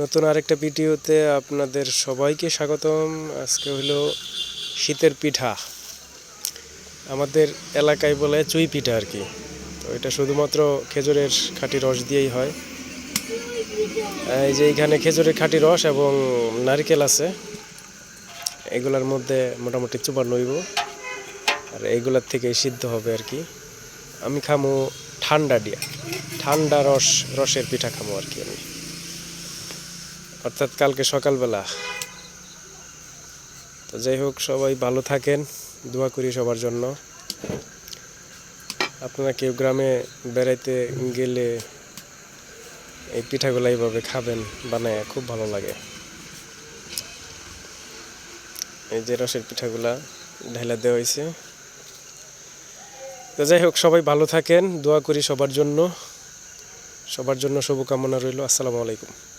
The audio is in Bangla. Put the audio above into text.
নতুন আরেকটা ভিডিওতে আপনাদের সবাইকে স্বাগতম। আজকে হলো শীতের পিঠা। আমাদের এলাকায় বলে চুই পিঠা আর কি। তো এটা শুধুমাত্র খেজুরের খাঁটি রস দিয়েই হয়। এই যে এইখানে খেজুরের খাঁটি রস এবং নারকেল আছে। এগুলার মধ্যে মোটামুটি চুবা নইব আর এইগুলার থেকে সিদ্ধ হবে আর কি। আমি খামো ঠান্ডা দিয়া। ঠান্ডা রস, রসের পিঠা খামো আর কি আমি। অর্থাৎ কালকে সকালবেলা। তো যাই হোক, সবাই ভালো থাকেন, দোয়া করি সবার জন্য। আপনারা কেউ গ্রামে বেড়াইতে গেলে এই পিঠাগুলো এইভাবে খাবেন, বানায় খুব ভালো লাগে। এই যে রসের পিঠাগুলা ঢেলা দেওয়া হয়েছে তো যাই হোক, সবাই ভালো থাকেন, দোয়া করি সবার জন্য। সবার জন্য শুভকামনা রইল, আসসালামু আলাইকুম।